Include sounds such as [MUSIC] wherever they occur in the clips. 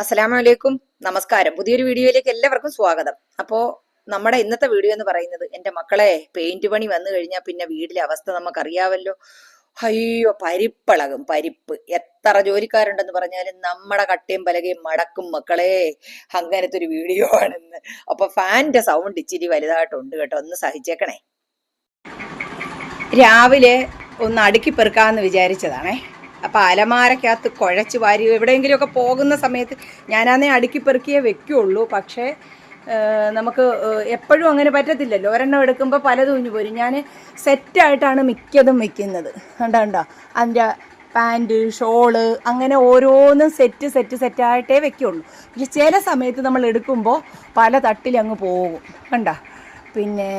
അസ്സലാമലൈക്കും. നമസ്കാരം. പുതിയൊരു വീഡിയോയിലേക്ക് എല്ലാവർക്കും സ്വാഗതം. അപ്പോ നമ്മുടെ ഇന്നത്തെ വീഡിയോ എന്ന് പറയുന്നത് എന്റെ മക്കളെ പെയിന്റ് പണി വന്നു കഴിഞ്ഞാൽ പിന്നെ വീട്ടിലെ അവസ്ഥ നമുക്കറിയാവല്ലോ. അയ്യോ പരിപ്പളകും പരിപ്പ്. എത്ര ജോലിക്കാരുണ്ടെന്ന് പറഞ്ഞാലും നമ്മുടെ കട്ടയും പലകയും മടക്കും മക്കളെ. അങ്ങനത്തെ ഒരു വീഡിയോ ആണെന്ന്. അപ്പൊ ഫാന്റെ സൗണ്ട് ഇച്ചിരി വലുതായിട്ടുണ്ട് കേട്ടോ. ഒന്ന് സഹിച്ചേക്കണേ. രാവിലെ ഒന്ന് അടുക്കി പെറുക്കാന്ന് വിചാരിച്ചതാണേ. അപ്പം അലമാരക്കകത്ത് കുഴച്ച് വാരി എവിടെയെങ്കിലുമൊക്കെ പോകുന്ന സമയത്ത് ഞാനാന്നേ അടുക്കി പെറുക്കിയേ വെക്കുള്ളൂ. പക്ഷേ നമുക്ക് എപ്പോഴും അങ്ങനെ പറ്റത്തില്ലല്ലോ. ഒരെണ്ണം എടുക്കുമ്പോൾ പലതും ഉഞ്ഞു പോരും. ഞാൻ സെറ്റായിട്ടാണ് മിക്കതും വെക്കുന്നത്. കണ്ടോ കണ്ടോ. അതിന്റെ പാന്റ് ഷോൾ അങ്ങനെ ഓരോന്നും സെറ്റ് സെറ്റ് സെറ്റായിട്ടേ വെക്കുള്ളൂ. പക്ഷെ ചില സമയത്ത് നമ്മൾ എടുക്കുമ്പോൾ പല തട്ടിലങ്ങ് പോകും. കണ്ടോ? പിന്നെ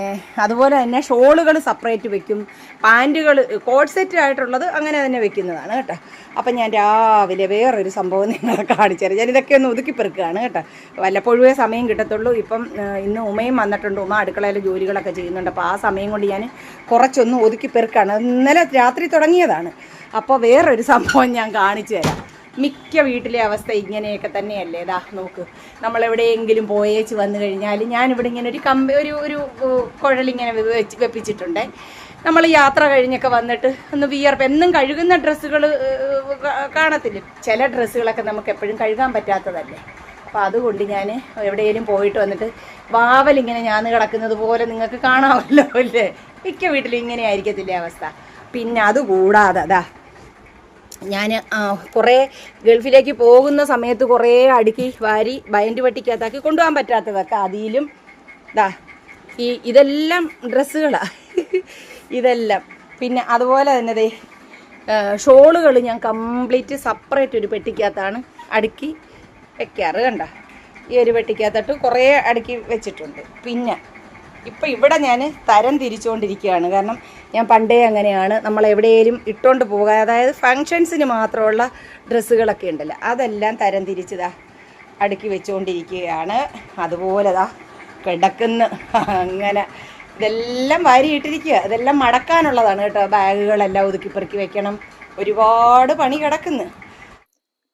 അതുപോലെ തന്നെ ഷോളുകൾ സെപ്പറേറ്റ് വെക്കും. പാന്റുകൾ കോഡ് സെറ്റ് ആയിട്ടുള്ളത് അങ്ങനെ തന്നെ വെക്കുന്നതാണ് കേട്ടോ. അപ്പം ഞാൻ രാവിലെ വേറൊരു സംഭവം നിങ്ങളെ കാണിച്ചു ഞാൻ ഇതൊക്കെ ഒന്ന് ഒതുക്കി പെറുക്കുകയാണ് കേട്ടോ. വല്ലപ്പോഴേ സമയം കിട്ടത്തുള്ളൂ. ഇപ്പം ഇന്ന് ഉമയും വന്നിട്ടുണ്ട്. ഉമ അടുക്കളയിലെ ജോലികളൊക്കെ ചെയ്യുന്നുണ്ട്. അപ്പോൾ ആ സമയം കൊണ്ട് ഞാൻ കുറച്ചൊന്ന് ഒതുക്കി പെറുക്കുകയാണ്. ഇന്നലെ രാത്രി തുടങ്ങിയതാണ്. അപ്പോൾ വേറൊരു സംഭവം ഞാൻ കാണിച്ചു തരാം. മിക്ക വീട്ടിലെ അവസ്ഥ ഇങ്ങനെയൊക്കെ തന്നെയല്ലേ? ഇതാ നോക്ക്. നമ്മൾ എവിടെയെങ്കിലും പോയേച്ച് വന്നു കഴിഞ്ഞാൽ ഞാനിവിടെ ഇങ്ങനെ ഒരു കമ്പ ഒരു ഒരു കുഴലിങ്ങനെ വെച്ച് വെപ്പിച്ചിട്ടുണ്ട്. നമ്മൾ യാത്ര കഴിഞ്ഞൊക്കെ വന്നിട്ട് ഒന്ന് വിയർപ്പ് എന്നും കഴുകുന്ന ഡ്രസ്സുകൾ കാണത്തില്ല? ചില ഡ്രസ്സുകളൊക്കെ നമുക്ക് എപ്പോഴും കഴുകാൻ പറ്റാത്തതല്ലേ? അപ്പോൾ അതുകൊണ്ട് ഞാൻ എവിടെയെങ്കിലും പോയിട്ട് വന്നിട്ട് വാവലിങ്ങനെ ഞാൻ കിടക്കുന്നത് പോലെ നിങ്ങൾക്ക് കാണാമല്ലോ അല്ലേ? മിക്ക വീട്ടിലും ഇങ്ങനെ ആയിരിക്കത്തില്ലേ അവസ്ഥ. പിന്നെ അതുകൂടാതെ അതാ ഞാൻ കുറേ ഗൾഫിലേക്ക് പോകുന്ന സമയത്ത് കുറേ അടുക്കി വാരി ബയന്റ് പട്ടിക്കകത്താക്കി കൊണ്ടുപോകാൻ പറ്റാത്തതൊക്കെ അതിലും ദാ ഈ ഇതെല്ലാം ഡ്രസ്സുകളാണ് ഇതെല്ലാം. പിന്നെ അതുപോലെ തന്നെ ദേ ഷോളുകൾ ഞാൻ കംപ്ലീറ്റ് സെപ്പറേറ്റ് ഒരു പെട്ടിക്കകത്താണ് അടുക്കി വെക്കാറ് കണ്ട? ഈ ഒരു പെട്ടിക്കകത്തോട്ട് കുറേ അടുക്കി വെച്ചിട്ടുണ്ട്. പിന്നെ ഇപ്പം ഇവിടെ ഞാൻ തരം തിരിച്ചുകൊണ്ടിരിക്കുകയാണ്. കാരണം ഞാൻ പണ്ടേ അങ്ങനെയാണ്. നമ്മൾ എവിടെയും ഇട്ടുകൊണ്ട് പോകുക അതായത് ഫങ്ഷൻസിന് മാത്രമുള്ള ഡ്രസ്സുകളൊക്കെ ഉണ്ടല്ലോ. അതെല്ലാം തരം തിരിച്ചതാ അടുക്കി വെച്ചുകൊണ്ടിരിക്കുകയാണ് അതുപോലെ ദാ കിടക്കുന്ന. അങ്ങനെ ഇതെല്ലാം വാരിയിട്ടിരിക്കുക. ഇതെല്ലാം മടക്കാനുള്ളതാണ് കേട്ടോ. ബാഗുകളെല്ലാം ഒതുക്കി പെറുക്കി വെക്കണം. ഒരുപാട് പണി കിടക്കുന്നു.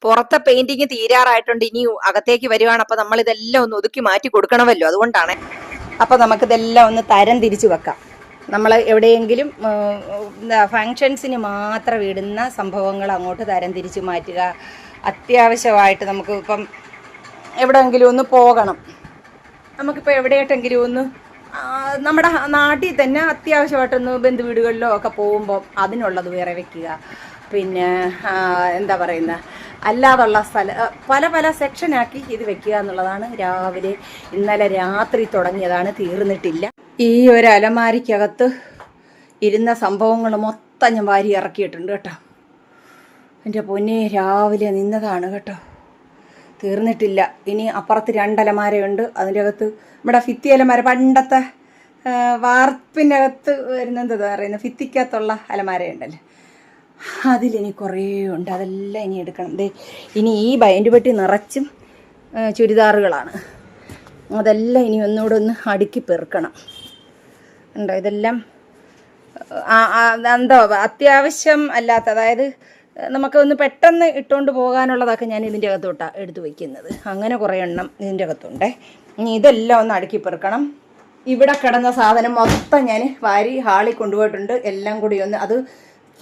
പുറത്തെ പെയിന്റിങ് തീരാറായിട്ടുണ്ട്. ഇനി അകത്തേക്ക് വരുവാണ്. അപ്പൊ നമ്മൾ ഇതെല്ലാം ഒന്ന് ഒതുക്കി മാറ്റി കൊടുക്കണമല്ലോ. അതുകൊണ്ടാണ്. അപ്പൊ നമുക്കിതെല്ലാം ഒന്ന് തരം തിരിച്ചു വെക്കാം. നമ്മൾ എവിടെയെങ്കിലും ഫങ്ഷൻസിന് മാത്രം ഇടുന്ന സംഭവങ്ങൾ അങ്ങോട്ട് തരം തിരിച്ച് മാറ്റുക. അത്യാവശ്യമായിട്ട് നമുക്ക് ഇപ്പം എവിടെയെങ്കിലും ഒന്ന് പോകണം. നമുക്കിപ്പോൾ എവിടെയായിട്ടെങ്കിലും ഒന്ന് നമ്മുടെ നാട്ടിൽ തന്നെ അത്യാവശ്യമായിട്ടൊന്ന് ബന്ധുവീടുകളിലോ ഒക്കെ പോകുമ്പോൾ അതിനുള്ളത് വേറെ വെക്കുക. പിന്നെ എന്താ പറയുന്ന അല്ലാതുള്ള സ്ഥല പല പല സെക്ഷനാക്കി ഇത് വെക്കുക എന്നുള്ളതാണ് രാവിലെ ഇന്നലെ രാത്രി തുടങ്ങിയതാണ് തീർന്നിട്ടില്ല. ഈ ഒരു അലമാരിക്കകത്ത് ഇരുന്ന സംഭവങ്ങൾ മൊത്തം ഞാൻ വാരി ഇറക്കിയിട്ടുണ്ട് കേട്ടോ. എന്റെ പൊന്നെ രാവിലെ നിന്നതാണ് കേട്ടോ. തീർന്നിട്ടില്ല. ഇനി അപ്പുറത്ത് രണ്ടലമാരയുണ്ട്. അതിന്റെ അകത്ത് നമ്മുടെ ഫിത്തി അലമാര പണ്ടത്തെ വാർപ്പിനകത്ത് വാർപ്പിന്റെ അകത്ത് വരുന്ന എന്താ പറയുന്നത്? ഫിത്തിക്കകത്തുള്ള അലമാരയുണ്ടല്ലോ? അതിലിനി കുറേ ഉണ്ട്. അതെല്ലാം ഇനി എടുക്കണം. ദേ ഇനി ഈ ബൈൻഡ് പെട്ടി നിറച്ചും ചുരിദാറുകളാണ്. അതെല്ലാം ഇനി ഒന്നുകൂടെ ഒന്ന് അടുക്കി പെറുക്കണം. ഉണ്ടോ ഇതെല്ലാം എന്തോ അത്യാവശ്യം അല്ലാത്ത അതായത് നമുക്ക് ഒന്ന് പെട്ടെന്ന് ഇട്ടുകൊണ്ട് പോകാനുള്ളതൊക്കെ ഞാൻ ഇതിന്റെ അകത്തോട്ടാണ് എടുത്തു വയ്ക്കുന്നത് അങ്ങനെ കുറേ എണ്ണം ഇതിന്റെ അകത്തുണ്ടേ. ഇനി ഇതെല്ലാം ഒന്ന് അടുക്കി പെറുക്കണം. ഇവിടെ കിടന്ന സാധനം മൊത്തം ഞാൻ വാരി ഹാളിൽ കൊണ്ടുപോയിട്ടുണ്ട്. എല്ലാം കൂടി ഒന്ന് അത്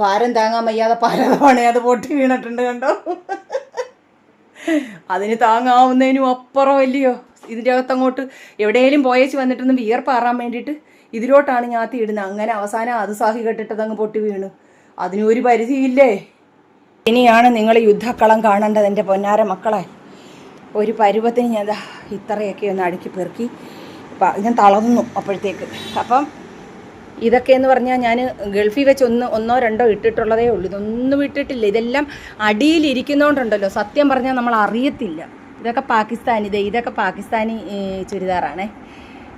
ഭാരം താങ്ങാൻ വയ്യാതെ പലതവണ അത് പൊട്ടി വീണിട്ടുണ്ട് കണ്ടോ? അതിന് താങ്ങാവുന്നതിനും അപ്പുറം അല്ലയോ? ഇതിന്റെ അകത്ത് അങ്ങോട്ട് എവിടെയെങ്കിലും പോയേച്ച് വന്നിട്ടൊന്ന് വിയർപ്പാറാൻ വേണ്ടിയിട്ട് ഇതിലോട്ടാണ് ഞാൻ തീടുന്നത് അങ്ങനെ അവസാനം അത് സാഹി കെട്ടിട്ട് അങ്ങ് പൊട്ടി വീണു. അതിന് ഒരു പരിധിയില്ലേ? ഇനിയാണ് നിങ്ങൾ യുദ്ധക്കളം കാണേണ്ടത് എന്റെ പൊന്നാര മക്കളെ. ഒരു പരുവത്തിന് ഞാൻ ഇത്രയൊക്കെ ഒന്ന് അടുക്കി പെറുക്കി. ഞാൻ തളർന്നു അപ്പോഴത്തേക്ക്. അപ്പം ഇതൊക്കെ എന്ന് പറഞ്ഞാൽ ഞാൻ ഗൾഫിൽ വെച്ച് ഒന്ന് ഒന്നോ രണ്ടോ ഇട്ടിട്ടുള്ളതേ ഉള്ളൂ. ഇതൊന്നും ഇട്ടിട്ടില്ല. ഇതെല്ലാം അടിയിലിരിക്കുന്നതുകൊണ്ടുണ്ടല്ലോ സത്യം പറഞ്ഞാൽ നമ്മൾ അറിയത്തില്ല. ഇതൊക്കെ പാകിസ്ഥാനി ഇത് ഇതൊക്കെ പാകിസ്ഥാനി ചുരിദാറാണേ.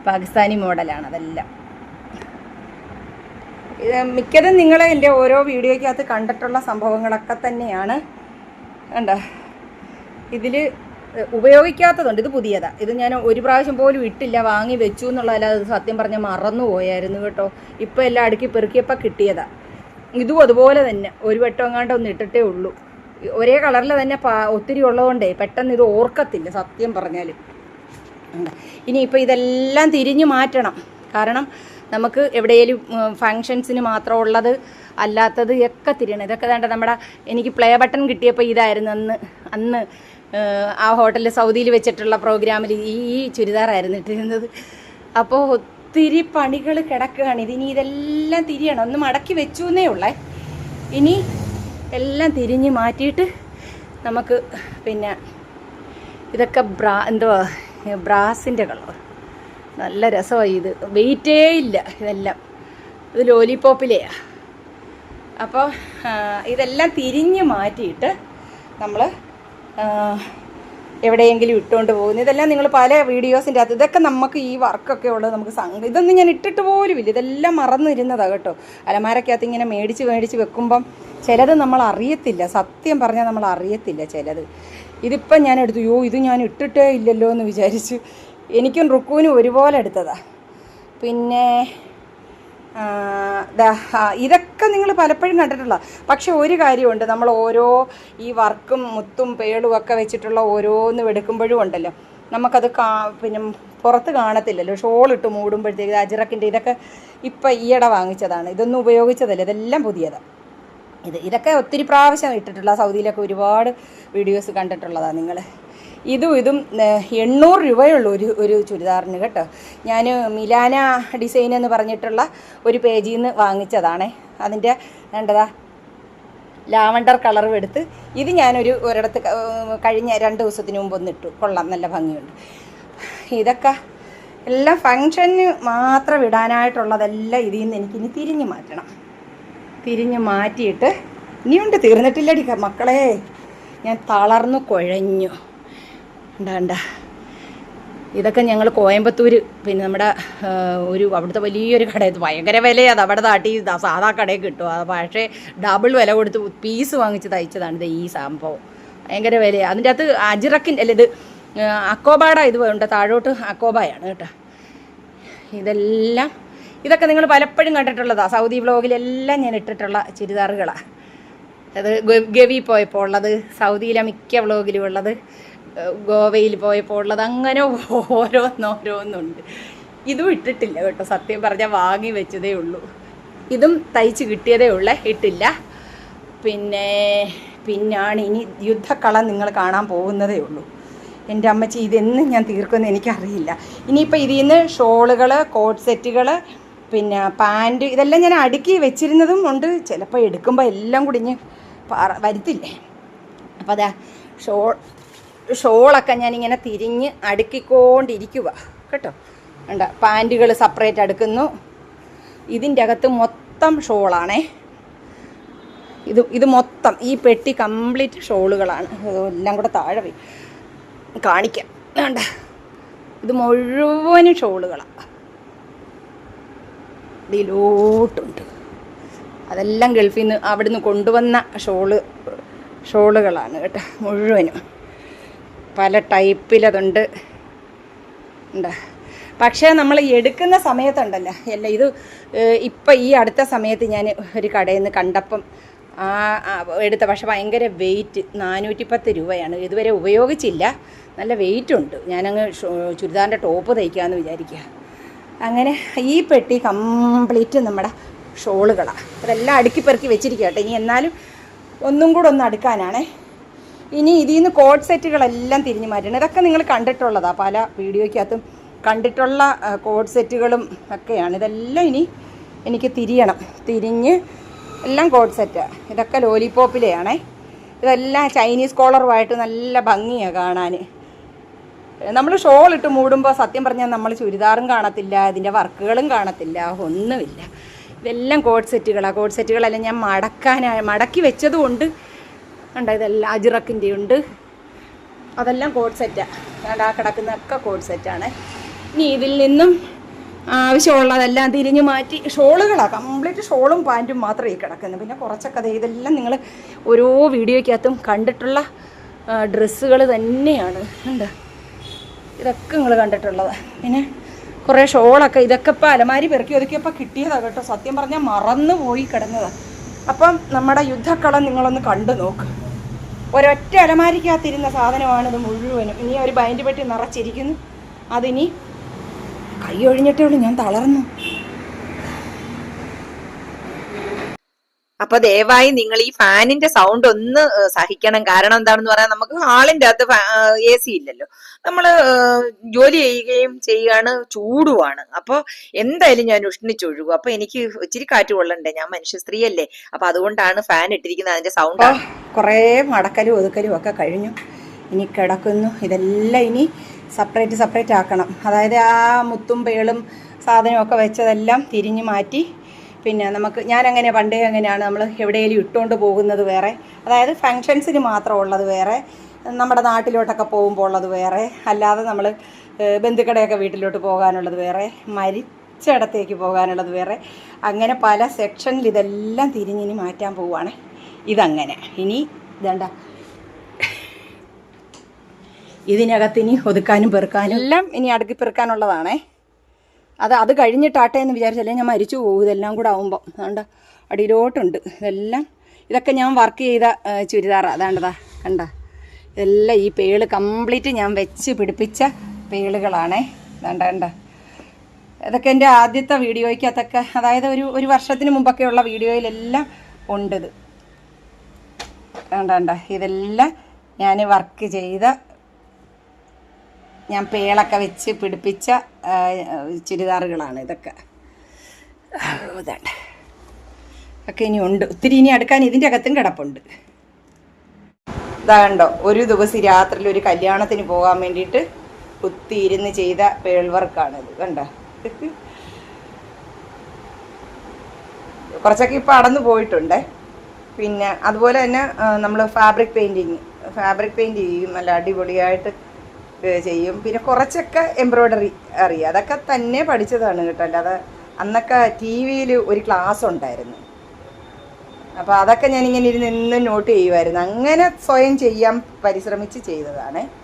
പാകിസ്ഥാനി മോഡലാണ് അതെല്ലാം. മിക്കതും നിങ്ങൾ എന്റെ ഓരോ വീഡിയോയ്ക്കകത്ത് കണ്ടിട്ടുള്ള സംഭവങ്ങളൊക്കെ തന്നെയാണ്. കണ്ടോ? ഇതിൽ ഉപയോഗിക്കാത്തതുണ്ട്. ഇത് പുതിയതാണ് ഇത് ഞാൻ ഒരു പ്രാവശ്യം പോലും ഇട്ടില്ല വാങ്ങി വെച്ചു എന്നുള്ളതല്ലാതെ സത്യം പറഞ്ഞാൽ മറന്നു പോയായിരുന്നു കേട്ടോ. ഇപ്പോൾ എല്ലാം അടുക്കി പെറുക്കിയപ്പോൾ കിട്ടിയതാ. ഇതും അതുപോലെ തന്നെ. ഒരു വട്ടം എങ്ങാണ്ട് ഒന്ന് ഇട്ടിട്ടേ ഉള്ളൂ. ഒരേ കളറിൽ തന്നെ പാ ഒത്തിരി ഉള്ളതുകൊണ്ടേ പെട്ടെന്ന് ഇത് ഓർക്കത്തില്ല സത്യം പറഞ്ഞാൽ ഇനി ഇനിയിപ്പോൾ ഇതെല്ലാം തിരിഞ്ഞു മാറ്റണം. കാരണം നമുക്ക് എവിടെയെങ്കിലും ഫങ്ഷൻസിന് മാത്രം ഉള്ളത് അല്ലാത്തത് ഒക്കെ തിരിയണം. ഇതൊക്കെ വേണ്ട നമ്മുടെ എനിക്ക് പ്ലേ ബട്ടൺ കിട്ടിയപ്പോൾ ഇതായിരുന്നു അന്ന്. അന്ന് ആ ഹോട്ടലിൽ സൗദിയിൽ വെച്ചിട്ടുള്ള പ്രോഗ്രാമിൽ ഈ ചുരിദാറായിരുന്നു ഇട്ടിരുന്നത്. അപ്പോൾ ഒത്തിരി പണികൾ കിടക്കുകയാണ്. ഇതിനി ഇതെല്ലാം തിരിയണം. ഒന്ന് മടക്കി വെച്ചു എന്നേ ഉള്ളേ. ഇനി എല്ലാം തിരിഞ്ഞ് മാറ്റിയിട്ട് നമുക്ക് പിന്നെ ഇതൊക്കെ ബ്രാ എന്തുവാ ബ്രാസിന്റെ കളർ നല്ല രസമായി ഇത്. വെയിറ്റേ ഇല്ല ഇതെല്ലാം. ഇത് ലോലിപ്പോപ്പിലെയാണ് അപ്പോൾ ഇതെല്ലാം തിരിഞ്ഞ് മാറ്റിയിട്ട് നമ്മൾ എവിടെയെങ്കിലും ഇട്ടുകൊണ്ട് പോകുന്നു. ഇതെല്ലാം നിങ്ങൾ പല വീഡിയോസിന്റെ അകത്ത് ഇതൊക്കെ നമുക്ക് ഈ വർക്കൊക്കെ ഉള്ളത് നമുക്ക് സംഘ ഇതൊന്നും ഞാൻ ഇട്ടിട്ട് പോലും ഇല്ല. ഇതെല്ലാം മറന്നിരുന്നതാണ് കേട്ടോ. അലമാരക്കകത്ത് ഇങ്ങനെ മേടിച്ച് മേടിച്ച് വെക്കുമ്പം ചിലത് നമ്മൾ അറിയത്തില്ല. സത്യം പറഞ്ഞാൽ നമ്മൾ അറിയത്തില്ല ചിലത്. ഇതിപ്പം ഞാൻ എടുത്തു. യോ ഇത് ഞാൻ ഇട്ടിട്ടേ ഇല്ലല്ലോ എന്ന് വിചാരിച്ചു എനിക്കും റുക്കുവിനും ഒരുപോലെ എടുത്തതാണ് പിന്നെ ഇതൊക്കെ നിങ്ങൾ പലപ്പോഴും കണ്ടിട്ടുള്ള പക്ഷെ ഒരു കാര്യമുണ്ട് നമ്മൾ ഓരോ ഈ വർക്കും മുത്തും പേളും ഒക്കെ വെച്ചിട്ടുള്ള ഓരോന്നും എടുക്കുമ്പോഴും ഉണ്ടല്ലോ. നമുക്കത് കാ പിന്നെ പുറത്ത് കാണത്തില്ലല്ലോ. ഷോൾ ഇട്ട് മൂടുമ്പോഴത്തേക്ക് അജിറക്കിന്റെ ഇതൊക്കെ ഇപ്പം ഈയിടെ വാങ്ങിച്ചതാണ്. ഇതൊന്നും ഉപയോഗിച്ചതല്ല ഇതെല്ലാം പുതിയതാണ് ഇത് ഇതൊക്കെ ഒത്തിരി പ്രാവശ്യം ഇട്ടിട്ടുള്ള സൗദിയിലൊക്കെ ഒരുപാട് വീഡിയോസ് കണ്ടിട്ടുള്ളതാണ് നിങ്ങൾ ഇതും ഇതും എണ്ണൂറ് രൂപയുള്ളൂ ഒരു ഒരു ചുരിദാറിന് കേട്ടോ. ഞാൻ മിലാന ഡിസൈൻ എന്ന് പറഞ്ഞിട്ടുള്ള ഒരു പേജിൽ നിന്ന് വാങ്ങിച്ചതാണേ. അതിന്റെ വേണ്ടതാ ലാവണ്ടർ കളറും എടുത്ത് ഇത് ഞാനൊരു ഒരിടത്ത് കഴിഞ്ഞ രണ്ട് ദിവസത്തിന് മുമ്പ് ഒന്നിട്ടു കൊള്ളാം നല്ല ഭംഗിയുണ്ട്. ഇതൊക്കെ എല്ലാം ഫങ്ഷന് മാത്രം ഇടാനായിട്ടുള്ളതെല്ലാം ഇതിൽ നിന്ന് എനിക്കിനി തിരിഞ്ഞ് മാറ്റണം. തിരിഞ്ഞ് മാറ്റിയിട്ട് ഇനിയുണ്ട് തീർന്നിട്ടില്ലടി മക്കളെ. ഞാൻ തളർന്നു കുഴഞ്ഞു. ഉണ്ടാണ്ട ഇതൊക്കെ ഞങ്ങൾ കോയമ്പത്തൂർ പിന്നെ നമ്മുടെ ഒരു അവിടുത്തെ വലിയൊരു കടയിൽ ഭയങ്കര വിലയാണ് അവിടെ താട്ടി സാധാ കടയിൽ കിട്ടും. പക്ഷേ ഡബിൾ വില കൊടുത്ത് പീസ് വാങ്ങിച്ച് തയ്ച്ചതാണ് ഇത് ഈ സംഭവം. ഭയങ്കര വിലയാണ് അതിന്റെ അകത്ത് അജിറക്കിൻ അല്ല ഇത് അക്കോബാട ഇത് ഉണ്ട് താഴോട്ട് അക്കോബായാണ് കേട്ടോ. ഇതെല്ലാം ഇതൊക്കെ നിങ്ങൾ പലപ്പോഴും കണ്ടിട്ടുള്ളതാണ് സൗദി വ്ളോഗിലെല്ലാം ഞാൻ ഇട്ടിട്ടുള്ള ചുരിദാറുകളാണ് അത് ഗവി പോയപ്പോൾ ഉള്ളത് സൗദിയിലെ മിക്ക വ്ളോഗിലും ഉള്ളത്. ഗോവയിൽ പോയപ്പോൾ ഉള്ളത് അങ്ങനെ ഓരോന്നോരോന്നുണ്ട്. ഇതും ഇട്ടിട്ടില്ല കേട്ടോ സത്യം പറഞ്ഞാൽ വാങ്ങി വെച്ചതേ ഉള്ളൂ. ഇതും തയ്ച്ച് കിട്ടിയതേ ഉള്ളേ ഇട്ടില്ല. പിന്നെ പിന്നാണ് ഇനി യുദ്ധക്കളം നിങ്ങൾ കാണാൻ പോകുന്നതേ ഉള്ളൂ. എന്റെ അമ്മച്ചി ഇതെന്നും ഞാൻ തീർക്കുമെന്ന് എനിക്കറിയില്ല. ഇനിയിപ്പോൾ ഇതിൽ നിന്ന് ഷോളുകൾ കോട്ട് സെറ്റുകൾ പിന്നെ പാന്റ് ഇതെല്ലാം ഞാൻ അടുക്കി വെച്ചിരുന്നതും ഉണ്ട്. ചിലപ്പോൾ എടുക്കുമ്പോൾ എല്ലാം കുടിഞ്ഞ് പറ വരുത്തില്ലേ? അപ്പോൾ അതാ ഷോൾ ഷോളൊക്കെ ഞാനിങ്ങനെ തിരിഞ്ഞ് അടുക്കിക്കൊണ്ടിരിക്കുക കേട്ടോ? ഉണ്ട് പാന്റുകൾ സെപ്പറേറ്റ് അടുക്കുന്നു. ഇതിന്റെ അകത്ത് മൊത്തം ഷോളാണേ. ഇത് ഇത് മൊത്തം ഈ പെട്ടി കംപ്ലീറ്റ് ഷോളുകളാണ്. എല്ലാം കൂടെ താഴെ പോയി കാണിക്കാം. വേണ്ട ഇത് മുഴുവനും ഷോളുകളാണ് ഇതിലോട്ടുണ്ട്. അതെല്ലാം ഗൾഫിൽ നിന്ന് അവിടെ നിന്ന് കൊണ്ടുവന്ന ഷോൾ ഷോളുകളാണ് കേട്ടോ മുഴുവനും. പല ടൈപ്പിലതുണ്ട്. ഉണ്ട്? പക്ഷേ നമ്മൾ എടുക്കുന്ന സമയത്തുണ്ടല്ലോ. അല്ല ഇത് ഇപ്പം ഈ അടുത്ത സമയത്ത് ഞാൻ ഒരു കടയിൽ നിന്ന് കണ്ടപ്പം ആ എടുത്ത പക്ഷെ ഭയങ്കര വെയിറ്റ് നാനൂറ്റി പത്ത് രൂപയാണ്. ഇതുവരെ ഉപയോഗിച്ചില്ല. നല്ല വെയിറ്റ് ഉണ്ട് ഞാനങ്ങ് ചുരിദാറിന്റെ ടോപ്പ് തയ്ക്കാമെന്ന് വിചാരിക്കുക അങ്ങനെ ഈ പെട്ടി കംപ്ലീറ്റ് നമ്മുടെ ഷോളുകളാണ് അതെല്ലാം അടുക്കി പെറുക്കി വെച്ചിരിക്കുക കേട്ടോ. ഇനി എന്നാലും ഒന്നും കൂടെ ഒന്ന് അടുക്കാനാണേ. ഇനി ഇതിൽ നിന്ന് കോഡ് സെറ്റുകളെല്ലാം തിരിഞ്ഞു മാറ്റണം. ഇതൊക്കെ നിങ്ങൾ കണ്ടിട്ടുള്ളതാണ് പല വീഡിയോയ്ക്കകത്തും കണ്ടിട്ടുള്ള കോഡ് സെറ്റുകളും ഒക്കെയാണ്. ഇതെല്ലാം ഇനി എനിക്ക് തിരിയണം. തിരിഞ്ഞ് എല്ലാം കോഡ് സെറ്റാണ് ഇതൊക്കെ ലോലിപോപ്പിലെയാണേ ഇതെല്ലാം ചൈനീസ് കോളറുമായിട്ട് നല്ല ഭംഗിയാണ് കാണാൻ നമ്മൾ ഷോൾ ഇട്ട് മൂടുമ്പോൾ സത്യം പറഞ്ഞാൽ നമ്മൾ ചുരിദാറും കാണത്തില്ല ഇതിന്റെ വർക്കുകളും കാണത്തില്ല ഒന്നുമില്ല. ഇതെല്ലാം കോഡ് സെറ്റുകളാണ് കോഡ് സെറ്റുകളെല്ലാം ഞാൻ മടക്കാനായി മടക്കി വെച്ചതുകൊണ്ട് ഉണ്ട് ഇതെല്ലാം അജിറക്കിന്റെ ഉണ്ട് അതെല്ലാം കോഡ് സെറ്റാണ് ആ. കിടക്കുന്നതൊക്കെ കോഡ് സെറ്റാണ് ഇനി ഇതിൽ നിന്നും ആവശ്യമുള്ളതെല്ലാം തിരിഞ്ഞു മാറ്റി ഷോളുകളാണ് കംപ്ലീറ്റ് ഷോളും പാന്റും മാത്രമേ ഈ കിടക്കുന്നത്. പിന്നെ കുറച്ചൊക്കെ അത് ഇതെല്ലാം നിങ്ങൾ ഓരോ വീഡിയോയ്ക്കകത്തും കണ്ടിട്ടുള്ള ഡ്രസ്സുകൾ തന്നെയാണ്. ഉണ്ട് ഇതൊക്കെ നിങ്ങൾ കണ്ടിട്ടുള്ളത്. പിന്നെ കുറേ ഷോളൊക്കെ ഇതൊക്കെ ഇപ്പോൾ അലമാരി പെറുക്കി ഒതുക്കിയപ്പോൾ കിട്ടിയതാണ് കേട്ടോ. സത്യം പറഞ്ഞാൽ മറന്നു പോയി കിടന്നതാണ് അപ്പം നമ്മുടെ യുദ്ധക്കളം നിങ്ങളൊന്ന് കണ്ടു നോക്ക്. ഒരൊറ്റ അലമാരിക്കകത്തിരുന്ന സാധനമാണ് ഇത് മുഴുവനും. ഇനി ഒരു ബൈൻഡ് പെട്ടി നിറച്ചിരിക്കുന്നു. അതിനി കൈ ഒഴിഞ്ഞിട്ടേ ഉള്ളൂ ഞാൻ തളർന്നു. അപ്പൊ ദയവായി നിങ്ങൾ ഈ ഫാനിന്റെ സൗണ്ട് ഒന്ന് സഹിക്കണം. കാരണം എന്താണെന്ന് പറയാൻ നമുക്ക് ഹാളിന്റെ അകത്ത് എ സി ഇല്ലല്ലോ. നമ്മൾ ജോലി ചെയ്യുകയും ചെയ്യുകയാണ് ചൂടുമാണ് അപ്പൊ എന്തായാലും ഞാൻ ഉഷ്ണിച്ചൊഴുകും. അപ്പൊ എനിക്ക് ഇച്ചിരി കാറ്റ് കൊള്ളണ്ടേ? ഞാൻ മനുഷ്യ സ്ത്രീയല്ലേ. അപ്പൊ അതുകൊണ്ടാണ് ഫാൻ ഇട്ടിരിക്കുന്നത്. അതിന്റെ സൗണ്ട് അപ്പോൾ കുറേ മടക്കലും ഒതുക്കലും ഒക്കെ കഴിഞ്ഞു. ഇനി കിടക്കുന്നു. ഇതെല്ലാം ഇനി സെപ്പറേറ്റ് സെപ്പറേറ്റ് ആക്കണം. അതായത് ആ മുത്തും പേളും സാധനമൊക്കെ വെച്ചതെല്ലാം തിരിഞ്ഞു മാറ്റി പിന്നെ നമുക്ക് ഞാൻ അങ്ങനെ പണ്ടേ അങ്ങനെയാണ്. നമ്മൾ എവിടെയെങ്കിലും ഇട്ടുകൊണ്ട് പോകുന്നത് വേറെ. അതായത് ഫങ്ഷൻസിന് മാത്രം ഉള്ളത് വേറെ. നമ്മുടെ നാട്ടിലോട്ടൊക്കെ പോകുമ്പോൾ ഉള്ളത് വേറെ. അല്ലാതെ നമ്മൾ ബന്ധുക്കടെയൊക്കെ വീട്ടിലോട്ട് പോകാനുള്ളത് വേറെ. മരിച്ചിടത്തേക്ക് പോകാനുള്ളത് വേറെ. അങ്ങനെ പല സെക്ഷനിൽ ഇതെല്ലാം തിരിഞ്ഞിനി മാറ്റാൻ പോവുകയാണ് ഇതങ്ങനെ. ഇനി ഇതണ്ട. ഇതിനകത്ത് ഇനി ഒതുക്കാനും പെറുക്കാനും എല്ലാം ഇനി അടുക്കി പെറുക്കാനുള്ളതാണേ. അത് അത് കഴിഞ്ഞിട്ടാട്ടെ എന്ന് വിചാരിച്ചല്ലേ ഞാൻ മരിച്ചു പോകും. ഇതെല്ലാം കൂടെ ആവുമ്പോൾ അതുകൊണ്ട് അടിയിലോട്ടുണ്ട്. ഇതെല്ലാം ഇതൊക്കെ ഞാൻ വർക്ക് ചെയ്ത ചുരിദാർ അതാണ്ടതാ കണ്ട. ഇതെല്ലാം ഈ പേൾ കംപ്ലീറ്റ് ഞാൻ വെച്ച് പിടിപ്പിച്ച പേളുകളാണേ. വേണ്ട കണ്ട. ഇതൊക്കെ എന്റെ ആദ്യത്തെ വീഡിയോയ്ക്കകത്തൊക്കെ അതായത് ഒരു ഒരു വർഷത്തിന് മുമ്പൊക്കെയുള്ള വീഡിയോയിലെല്ലാം ഉണ്ടത് വേണ്ട ഇതെല്ലാം ഞാൻ വർക്ക് ചെയ്ത ഞാൻ പേളൊക്കെ വെച്ച് പിടിപ്പിച്ച ചുരിദാറുകളാണ് ഇതൊക്കെ. ഒക്കെ ഇനി ഉണ്ട് ഒത്തിരി ഇനി അടുക്കാൻ ഇതിന്റെ അകത്തും കിടപ്പുണ്ട്. ഇതാ കണ്ടോ ഒരു ദിവസം രാത്രിയിൽ ഒരു കല്യാണത്തിന് പോകാൻ വേണ്ടിയിട്ട് കുത്തിയിരുന്ന് ചെയ്ത പേൾ വർക്കാണിത് കണ്ടോ? കുറച്ചൊക്കെ ഇപ്പോൾ അടന്നു പോയിട്ടുണ്ട്. പിന്നെ അതുപോലെ തന്നെ നമ്മൾ ഫാബ്രിക് പെയിന്റിങ് ഫാബ്രിക് പെയിന്റ് ചെയ്യും. നല്ല അടിപൊളിയായിട്ട് ചെയ്യും. പിന്നെ കുറച്ചൊക്കെ എംബ്രോയ്ഡറി അറിയാം. അതൊക്കെ തന്നെ പഠിച്ചതാണ് കേട്ടോ. അല്ലാതെ അന്നൊക്കെ ടി വിയിൽ ഒരു ക്ലാസ് ഉണ്ടായിരുന്നു. അപ്പോൾ അതൊക്കെ ഞാനിങ്ങനെ ഇരുന്ന് ഇന്നും നോട്ട് ചെയ്യുമായിരുന്നു അങ്ങനെ സ്വയം ചെയ്യാൻ പരിശ്രമിച്ച് ചെയ്തതാണ്.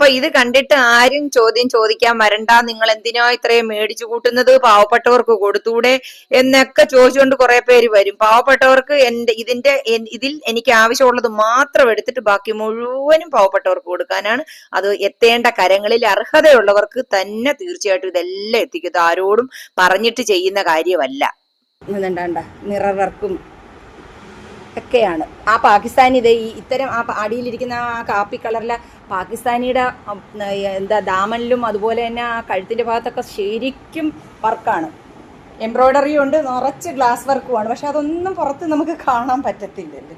അപ്പൊ ഇത് കണ്ടിട്ട് ആരും ചോദ്യം ചോദിക്കാൻ വരണ്ട. നിങ്ങൾ എന്തിനാ ഇത്രയും മേടിച്ചു കൂട്ടുന്നത്? പാവപ്പെട്ടവർക്ക് കൊടുത്തൂടെ? എന്നൊക്കെ ചോദിച്ചുകൊണ്ട് കുറെ പേര് വരും. പാവപ്പെട്ടവർക്ക് എന്റെ ഇതിന്റെ ഇതിൽ എനിക്ക് ആവശ്യമുള്ളത് മാത്രം എടുത്തിട്ട് ബാക്കി മുഴുവനും പാവപ്പെട്ടവർക്ക് കൊടുക്കാനാണ്. അത് എത്തേണ്ട കരങ്ങളിൽ അർഹതയുള്ളവർക്ക് തന്നെ തീർച്ചയായിട്ടും ഇതെല്ലാം എത്തിക്കും. ഇത് ആരോടും പറഞ്ഞിട്ട് ചെയ്യുന്ന കാര്യമല്ല. നിറവർക്കും ഒക്കെയാണ്. ആ പാകിസ്ഥാനി ഇത് ഈ ഇത്തരം ആ അടിയിലിരിക്കുന്ന ആ കാപ്പി കളറിലെ പാകിസ്ഥാനിയുടെ എന്താ ദാമനിലും അതുപോലെ തന്നെ ആ കഴുത്തിന്റെ ഭാഗത്തൊക്കെ ശരിക്കും വർക്കാണ്. എംബ്രോയ്ഡറി ഉണ്ട് നിറച്ച് ഗ്ലാസ് വർക്കുമാണ് പക്ഷെ അതൊന്നും പുറത്ത് നമുക്ക് കാണാൻ പറ്റത്തില്ലല്ലോ.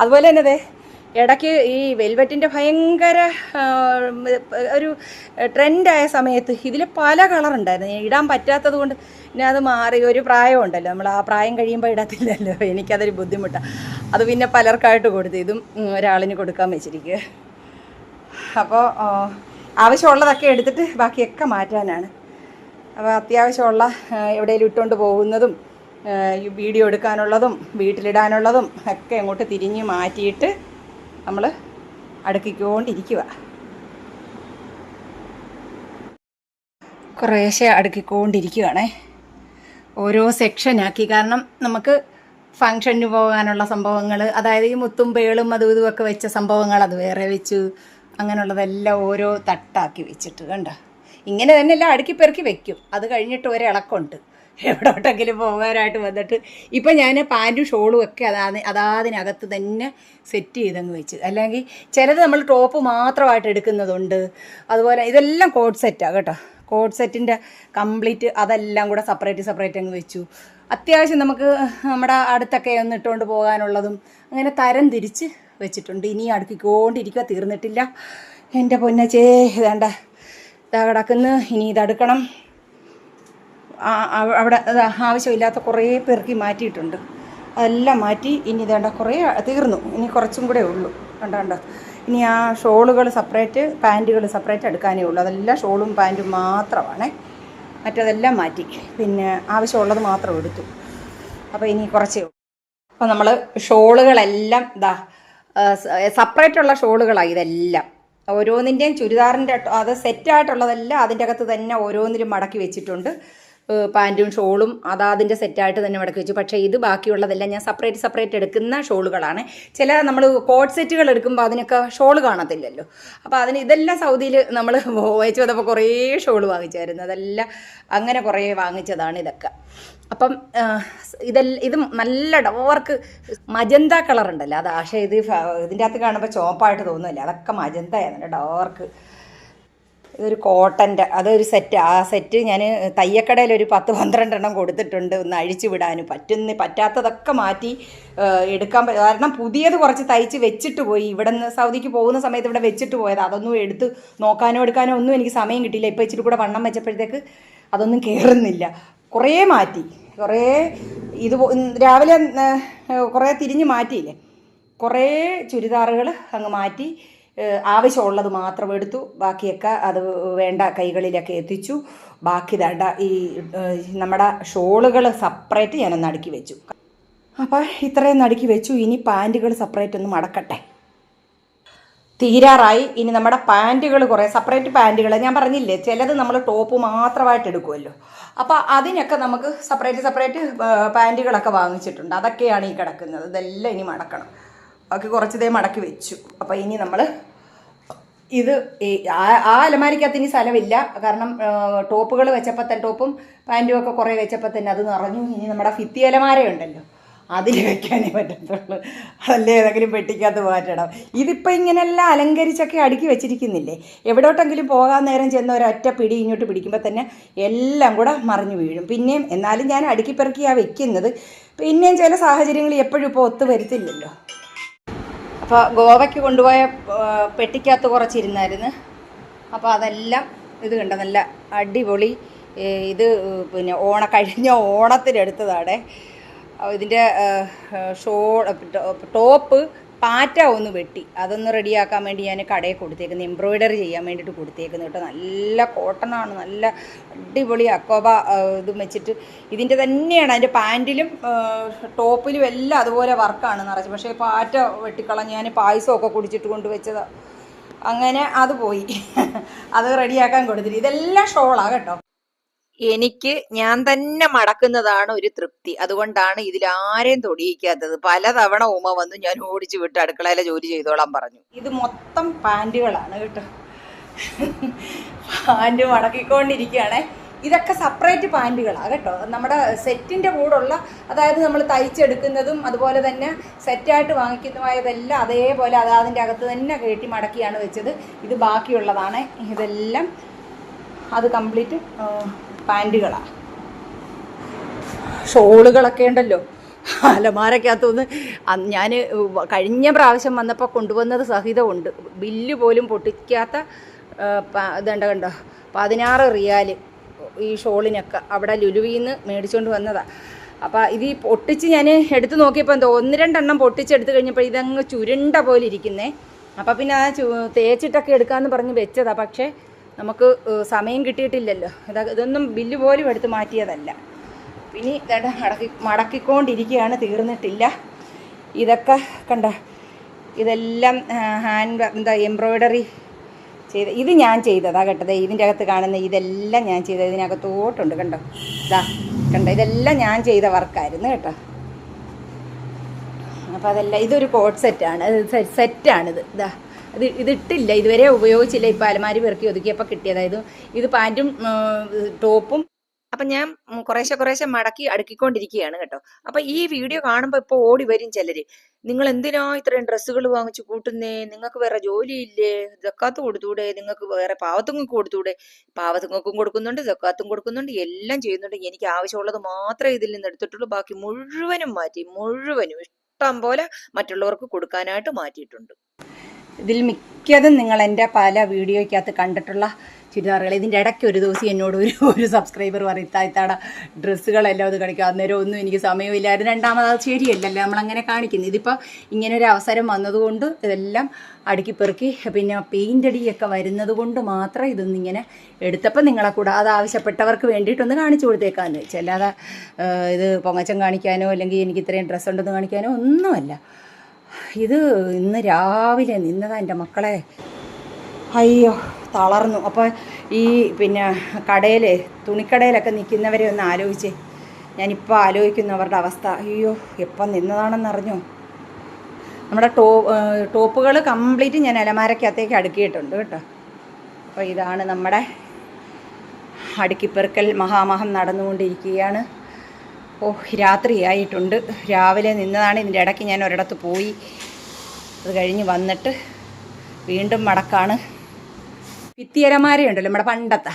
അതുപോലെ തന്നെ അതെ ഇടയ്ക്ക് ഈ വെൽവെറ്റിന്റെ ഭയങ്കര ഒരു ട്രെൻഡായ സമയത്ത് ഇതിൽ പല കളറുണ്ടായിരുന്നു. ഇടാൻ പറ്റാത്തത് കൊണ്ട് പിന്നെ അത് മാറി. ഒരു പ്രായമുണ്ടല്ലോ നമ്മൾ ആ പ്രായം കഴിയുമ്പോൾ ഇടത്തില്ലല്ലോ. [LAUGHS] എനിക്കതൊരു ബുദ്ധിമുട്ടാണ് അത് പിന്നെ പലർക്കായിട്ട് കൊടുത്തു ഇതും ഒരാളിന് കൊടുക്കാൻ വെച്ചിരിക്കുക അപ്പോൾ ആവശ്യമുള്ളതൊക്കെ എടുത്തിട്ട് ബാക്കിയൊക്കെ മാറ്റാനാണ്. അപ്പോൾ അത്യാവശ്യമുള്ള എവിടെയെങ്കിലും ഇട്ടുകൊണ്ട് പോകുന്നതും വീഡിയോ എടുക്കാനുള്ളതും വീട്ടിലിടാനുള്ളതും ഒക്കെ അങ്ങോട്ട് തിരിഞ്ഞ് മാറ്റിയിട്ട് നമ്മൾ അടുക്കിക്കൊണ്ടിരിക്കുക കുറേശ്ശെ അടുക്കിക്കൊണ്ടിരിക്കുകയാണേ ഓരോ സെക്ഷനാക്കി. കാരണം നമുക്ക് ഫങ്ഷന് പോകാനുള്ള സംഭവങ്ങൾ അതായത് ഈ മുത്തും പേളും അതും ഇതുമൊക്കെ വെച്ച സംഭവങ്ങൾ അത് വേറെ വെച്ചു. അങ്ങനെയുള്ളതെല്ലാം ഓരോ തട്ടാക്കി വെച്ചിട്ട് കണ്ട? ഇങ്ങനെ തന്നെ എല്ലാം അടുക്കി പെറുക്കി വെക്കും. അത് കഴിഞ്ഞിട്ട് ഒരിളക്കമുണ്ട് എവിടോട്ടെങ്കിലും പോകാനായിട്ട് വന്നിട്ട് ഇപ്പം ഞാൻ പാന്റും ഷോളും ഒക്കെ അതാ അതാതിനകത്ത് തന്നെ സെറ്റ് ചെയ്തങ്ങ് വെച്ച്. അല്ലെങ്കിൽ ചിലത് നമ്മൾ ടോപ്പ് മാത്രമായിട്ട് എടുക്കുന്നതുണ്ട്. അതുപോലെ ഇതെല്ലാം കോഡ് സെറ്റാണ് കേട്ടോ. കോഡ് സെറ്റിന്റെ കംപ്ലീറ്റ് അതെല്ലാം കൂടെ സെപ്പറേറ്റ് സെപ്പറേറ്റ് അങ്ങ് വെച്ചു. അത്യാവശ്യം നമുക്ക് നമ്മുടെ അടുത്തൊക്കെ ഒന്ന് ഇട്ടുകൊണ്ട് പോകാനുള്ളതും അങ്ങനെ തരം തിരിച്ച് വെച്ചിട്ടുണ്ട്. ഇനി അടുക്കിക്കൊണ്ടിരിക്കുക തീർന്നിട്ടില്ല. എന്റെ പൊന്നച്ചേ ഇതാണ്ട. ഇതാ കിടക്കുന്നു. ഇനി ഇതെടുക്കണം. അവിടെ ആവശ്യമില്ലാത്ത കുറേ പെറുക്കി മാറ്റിയിട്ടുണ്ട്. അതെല്ലാം മാറ്റി ഇനി ഇതേണ്ട കുറേ തീർന്നു. ഇനി കുറച്ചും കൂടെ ഉള്ളൂ. കണ്ട കണ്ടോ? ഇനി ആ ഷോളുകൾ സെപ്പറേറ്റ് പാന്റുകൾ സെപ്പറേറ്റ് എടുക്കാനേ ഉള്ളൂ. അതെല്ലാം ഷോളും പാന്റും മാത്രമാണേ. മറ്റതെല്ലാം മാറ്റി. പിന്നെ ആവശ്യമുള്ളത് മാത്രം എടുത്തു. അപ്പോൾ ഇനി കുറച്ചേ ഉള്ളൂ. അപ്പോൾ നമ്മൾ ഷോളുകളെല്ലാം ഇതാ സെപ്പറേറ്റ് ഉള്ള ഷോളുകളാണ് ഇതെല്ലാം. ഓരോന്നിന്റെയും ചുരിദാറിന്റെ അത് സെറ്റായിട്ടുള്ളതെല്ലാം അതിന്റെ അകത്ത് തന്നെ ഓരോന്നിലും മടക്കി വെച്ചിട്ടുണ്ട്. പാന്റും ഷോളും അതാതിന്റെ സെറ്റായിട്ട് തന്നെ മടക്കി വെച്ചു. പക്ഷേ ഇത് ബാക്കിയുള്ളതെല്ലാം ഞാൻ സെപ്പറേറ്റ് സെപ്പറേറ്റ് എടുക്കുന്ന ഷോളുകളാണ്. ചില നമ്മൾ കോട്ട് സെറ്റുകൾ എടുക്കുമ്പോൾ അതിനൊക്കെ ഷോൾ കാണത്തില്ലല്ലോ. അപ്പോൾ അതിന് ഇതെല്ലാം സൗദിയിൽ നമ്മൾ വായിച്ചു വന്നപ്പോൾ കുറേ ഷോൾ വാങ്ങിച്ചായിരുന്നു. അതെല്ലാം അങ്ങനെ കുറേ വാങ്ങിച്ചതാണ് ഇതൊക്കെ. അപ്പം ഇതെല്ലാം ഇത് നല്ല ഡോർക്ക് മജന്ത കളർ ഉണ്ടല്ലോ അത്. പക്ഷേ ഇത് ഇതിന്റെ അകത്ത് കാണുമ്പോൾ ചോപ്പായിട്ട് തോന്നുന്നില്ല. അതൊക്കെ മജന്തയാണ് ഡോർക്ക് ഇതൊരു കോട്ടന്റെ അതൊരു സെറ്റ് ആ സെറ്റ് ഞാൻ തയ്യക്കടയിൽ ഒരു പത്ത് പന്ത്രണ്ടെണ്ണം കൊടുത്തിട്ടുണ്ട്. ഒന്ന് അഴിച്ചു വിടാൻ പറ്റുന്ന പറ്റാത്തതൊക്കെ മാറ്റി എടുക്കാൻ കാരണം പുതിയത് കുറച്ച് തയ്ച്ച് വെച്ചിട്ട് പോയി. ഇവിടെ നിന്ന് സൗദിക്ക് പോകുന്ന സമയത്ത് ഇവിടെ വെച്ചിട്ട് പോയത്. അതൊന്നും എടുത്ത് നോക്കാനോ എടുക്കാനോ ഒന്നും എനിക്ക് സമയം കിട്ടിയില്ല. ഇപ്പോൾ ഇച്ചിരി കൂടെ വണ്ണം വെച്ചപ്പോഴത്തേക്ക് അതൊന്നും കയറുന്നില്ല കുറേ മാറ്റി. കുറേ ഇത് രാവിലെ കുറേ തിരിഞ്ഞ് മാറ്റിയില്ലേ? കുറേ ചുരിദാറുകൾ അങ്ങ് മാറ്റി. ആവശ്യമുള്ളത് മാത്രം എടുത്തു. ബാക്കിയൊക്കെ അത് വേണ്ട കൈകളിലൊക്കെ എത്തിച്ചു. ബാക്കി തണ്ട ഈ നമ്മുടെ ഷോളുകൾ സപ്പറേറ്റ് ഞാനൊന്ന് അടുക്കി വെച്ചു. അപ്പോൾ ഇത്രയും നടുക്കി വെച്ചു. ഇനി പാന്റുകൾ സെപ്പറേറ്റ് ഒന്ന് മടക്കട്ടെ. തീരാറായി. ഇനി നമ്മുടെ പാന്റുകൾ കുറേ സെപ്പറേറ്റ് പാന്റുകൾ ഞാൻ പറഞ്ഞില്ലേ ചിലത് നമ്മൾ ടോപ്പ് മാത്രമായിട്ട് എടുക്കുമല്ലോ അപ്പോൾ അതിനൊക്കെ നമുക്ക് സെപ്പറേറ്റ് സെപ്പറേറ്റ് പാന്റുകളൊക്കെ വാങ്ങിച്ചിട്ടുണ്ട്. അതൊക്കെയാണ് ഈ കിടക്കുന്നത്. ഇതെല്ലാം ഇനി മടക്കണം. ബാക്കി കുറച്ചതേ മടക്കി വെച്ചു. അപ്പോൾ ഇനി നമ്മൾ ഇത് ആ- അലമാരിക്കകത്ത് ഇനി സ്ഥലമില്ല. കാരണം ടോപ്പുകൾ വെച്ചപ്പോൾ തന്നെ ടോപ്പും പാന്റും ഒക്കെ കുറേ വെച്ചപ്പോൾ തന്നെ അത് നിറഞ്ഞു. ഇനി നമ്മുടെ ഫിത്തി അലമാരയുണ്ടല്ലോ അതിൽ വെക്കാനേ പറ്റത്തുള്ളൂ. അതല്ലേ ഏതെങ്കിലും പെട്ടിക്കകത്ത് മാറ്റണം. ഇതിപ്പോൾ ഇങ്ങനെല്ലാം അലങ്കരിച്ചൊക്കെ അടുക്കി വെച്ചിരിക്കുന്നില്ലേ? എവിടോട്ടെങ്കിലും പോകാൻ നേരം ചെന്ന ഒരൊറ്റ പിടി ഇങ്ങോട്ട് പിടിക്കുമ്പോൾ തന്നെ എല്ലാം കൂടെ മറിഞ്ഞു വീഴും. പിന്നെയും എന്നാലും ഞാൻ അടുക്കി പെറുക്കിയാണ് വെക്കുന്നത്. പിന്നെയും ചില സാഹചര്യങ്ങൾ എപ്പോഴും ഇപ്പോൾ ഒത്തു വരുത്തില്ലല്ലോ. അപ്പോൾ ഗോവയ്ക്ക് കൊണ്ടുപോയ പെട്ടിക്കകത്ത് കുറച്ചിരുന്നായിരുന്നു. അപ്പോൾ അതെല്ലാം ഇത് കണ്ട. നല്ല അടിപൊളി ഇത് പിന്നെ ഓണ കഴിഞ്ഞ ഓണത്തിനെടുത്തതാണ്. ഇതിന്റെ ഷോ ടോപ്പ് പാറ്റ ഒന്ന് വെട്ടി. അതൊന്ന് റെഡിയാക്കാൻ വേണ്ടി ഞാൻ കടയിൽ കൊടുത്തേക്കുന്നത് എംബ്രോയിഡറി ചെയ്യാൻ വേണ്ടിയിട്ട് കൊടുത്തേക്കുന്നത് കേട്ടോ. നല്ല കോട്ടണാണ്. നല്ല അടിപൊളി അക്കോബ ഇത് വെച്ചിട്ട് ഇതിന്റെ തന്നെയാണ്. അതിന്റെ പാന്റിലും ടോപ്പിലും എല്ലാം അതുപോലെ വർക്കാണ് നിറച്ച്. പക്ഷേ പാറ്റ വെട്ടിക്കളഞ്ഞ് ഞാൻ പായസമൊക്കെ കുടിച്ചിട്ട് കൊണ്ട് വെച്ചതാണ് അങ്ങനെ അത് പോയി. അത് റെഡിയാക്കാൻ കൊടുത്തിട്ട്. ഇതെല്ലാം ഷോളാണ് കേട്ടോ. എനിക്ക് ഞാൻ തന്നെ മടക്കുന്നതാണ് ഒരു തൃപ്തി. അതുകൊണ്ടാണ് ഇതിൽ ആരെയും തൊടിയിക്കാത്തത്. പലതവണ ഉമ വന്നു ഞാൻ ഓടിച്ചു വിട്ട് അടുക്കളയിലെ ജോലി ചെയ്തോളാൻ പറഞ്ഞു. ഇത് മൊത്തം പാന്റുകളാണ് കേട്ടോ. പാന്റ് മടക്കിക്കൊണ്ടിരിക്കുകയാണേ. ഇതൊക്കെ സെപ്പറേറ്റ് പാന്റുകളാണ് കേട്ടോ. നമ്മുടെ സെറ്റിന്റെ കൂടെയുള്ള അതായത് നമ്മൾ തയ്ച്ചെടുക്കുന്നതും അതുപോലെ തന്നെ സെറ്റായിട്ട് വാങ്ങിക്കുന്നതുമായതെല്ലാം അതേപോലെ അത് അതിന്റെ അകത്ത് തന്നെ കയറ്റി മടക്കിയാണ് വെച്ചത്. ഇത് ബാക്കിയുള്ളതാണ്. ഇതെല്ലാം അത് കംപ്ലീറ്റ് പാന്റുകളാണ് ഷോളുകളൊക്കെ ഉണ്ടല്ലോ. അലമാരക്കകത്തുനിന്ന് ഞാൻ കഴിഞ്ഞ പ്രാവശ്യം വന്നപ്പോൾ കൊണ്ടുവന്നത് സഹിതമുണ്ട് ബില്ല് പോലും പൊട്ടിക്കാത്ത ഇതുണ്ട് കണ്ടോ? പതിനാറ് റിയാൽ ഈ ഷോളിനൊക്കെ അവിടെ ലുലുവിന്ന് മേടിച്ചുകൊണ്ട് വന്നതാണ് അപ്പോൾ ഇത് ഈ പൊട്ടിച്ച് ഞാൻ എടുത്തു നോക്കിയപ്പോൾ എന്തോ ഒന്ന് രണ്ടെണ്ണം പൊട്ടിച്ചെടുത്ത് കഴിഞ്ഞപ്പോൾ ഇതങ്ങ് ചുരുണ്ട പോലെ ഇരിക്കുന്നേ. അപ്പോൾ പിന്നെ ആ തേച്ചിട്ടൊക്കെ എടുക്കാമെന്ന് പറഞ്ഞ് വെച്ചതാണ് പക്ഷേ നമുക്ക് സമയം കിട്ടിയിട്ടില്ലല്ലോ. ഇതാ ഇതൊന്നും ബില്ല് പോലും എടുത്ത് മാറ്റിയതല്ല. പിന്നെ ഇതേണ്ട മടക്കി മടക്കിക്കൊണ്ടിരിക്കുകയാണ് തീർന്നിട്ടില്ല. ഇതൊക്കെ കണ്ട? ഇതെല്ലാം ഹാൻഡ് എന്താ എംബ്രോയ്ഡറി ചെയ്ത ഇത് ഞാൻ ചെയ്തതാ കേട്ടത് ഇതിന്റെ അകത്ത് കാണുന്ന ഇതെല്ലാം ഞാൻ ചെയ്തത് ഇതിനകത്തോട്ടുണ്ട് കണ്ടോ? ഇതാ കണ്ടോ? ഇതെല്ലാം ഞാൻ ചെയ്ത വർക്കായിരുന്നു കേട്ടോ. അപ്പോൾ അതെല്ലാം ഇതൊരു കോട്ട് സെറ്റാണ് സെറ്റാണിത്. ഇതാ ഇത് ഇതിട്ടില്ല ഇതുവരെ ഉപയോഗിച്ചില്ല. ഇപ്പോൾ അലമാരി പെറുക്കി ഒതുക്കിയപ്പോൾ കിട്ടിയതായത് ഇത് പാന്റും ടോപ്പും. അപ്പം ഞാൻ കുറേശ്ശെ കുറേശ്ശെ മടക്കി അടുക്കിക്കൊണ്ടിരിക്കുകയാണ് കേട്ടോ. അപ്പം ഈ വീഡിയോ കാണുമ്പോൾ ഇപ്പോൾ ഓടി വരും ചിലർ നിങ്ങൾ എന്തിനാ ഇത്രയും ഡ്രസ്സുകൾ വാങ്ങിച്ചു കൂട്ടുന്നേ? നിങ്ങൾക്ക് വേറെ ജോലിയില്ലേ? ജക്കാത്ത് കൊടുത്തൂടെ? നിങ്ങൾക്ക് വേറെ പാവത്തുങ്ങൾക്ക് കൊടുത്തൂടെ? പാവത്തുങ്ങൾക്കും കൊടുക്കുന്നുണ്ട് ജക്കാത്തും കൊടുക്കുന്നുണ്ട് എല്ലാം ചെയ്യുന്നുണ്ട്. എനിക്ക് ആവശ്യമുള്ളത് മാത്രമേ ഇതിൽ നിന്ന് എടുത്തിട്ടുള്ളൂ. ബാക്കി മുഴുവനും മാറ്റി മുഴുവനും ഇഷ്ടം പോലെ മറ്റുള്ളവർക്ക് കൊടുക്കാനായിട്ട് മാറ്റിയിട്ടുണ്ട്. ഇതിൽ മിക്കതും നിങ്ങൾ എന്റെ പല വീഡിയോയ്ക്കകത്ത് കണ്ടിട്ടുള്ള ചുരിദാറുകൾ. ഇതിന്റെ ഇടയ്ക്ക് ഒരു ദിവസം എന്നോട് ഒരു [LAUGHS] ഒരു സബ്സ്ക്രൈബർ പറയും ഇത്തായിത്താട ഡ്രസ്സുകളെല്ലാം അത് കാണിക്കും. അന്നേരം ഒന്നും എനിക്ക് സമയമില്ലായിരുന്നു. രണ്ടാമത് അത് ശരിയല്ലല്ലോ നമ്മളങ്ങനെ കാണിക്കുന്നു. ഇതിപ്പോൾ ഇങ്ങനെ ഒരു അവസരം വന്നതുകൊണ്ട് ഇതെല്ലാം അടുക്കി പെറുക്കി പിന്നെ പെയിന്റ് അടിയൊക്കെ വരുന്നത് കൊണ്ട് മാത്രം ഇതൊന്നും ഇങ്ങനെ എടുത്തപ്പോൾ നിങ്ങളെ കൂടെ അത് ആവശ്യപ്പെട്ടവർക്ക് വേണ്ടിയിട്ടൊന്ന് കാണിച്ചു കൊടുത്തേക്കാന്ന്. വെച്ചു അല്ലാതെ ഇത് പൊങ്ങച്ചം കാണിക്കാനോ അല്ലെങ്കിൽ എനിക്ക് ഇത്രയും ഡ്രസ്സ് ഉണ്ടെന്ന് കാണിക്കാനോ ഒന്നുമല്ല. ഇത് ഇന്ന് രാവിലെ നിന്നതാ എന്റെ മക്കളെ. അയ്യോ തളർന്നു. അപ്പോൾ ഈ പിന്നെ കടയിൽ തുണിക്കടയിലൊക്കെ നിൽക്കുന്നവരെ ഒന്ന് ആലോചിച്ചേ. ഞാനിപ്പോൾ ആലോചിക്കുന്നവരുടെ അവസ്ഥ. അയ്യോ എപ്പം നിന്നതാണെന്നറിഞ്ഞോ നമ്മുടെ ടോ ടോപ്പുകൾ കംപ്ലീറ്റ് ഞാൻ അലമാരക്കകത്തേക്ക് അടുക്കിയിട്ടുണ്ട് കേട്ടോ. അപ്പോൾ ഇതാണ് നമ്മുടെ അടുക്കിപ്പെറുക്കൽ മഹാമഹം നടന്നുകൊണ്ടിരിക്കുകയാണ്. ഓ രാത്രിയായിട്ടുണ്ട്. രാവിലെ നിന്നതാണ് ഇതിന്റെ ഇടയ്ക്ക് ഞാൻ ഒരിടത്ത് പോയി. അത് കഴിഞ്ഞ് വന്നിട്ട് വീണ്ടും മടക്കാണ്. ഭിത്തിയലമാരയുണ്ടല്ലോ നമ്മുടെ പണ്ടത്തെ.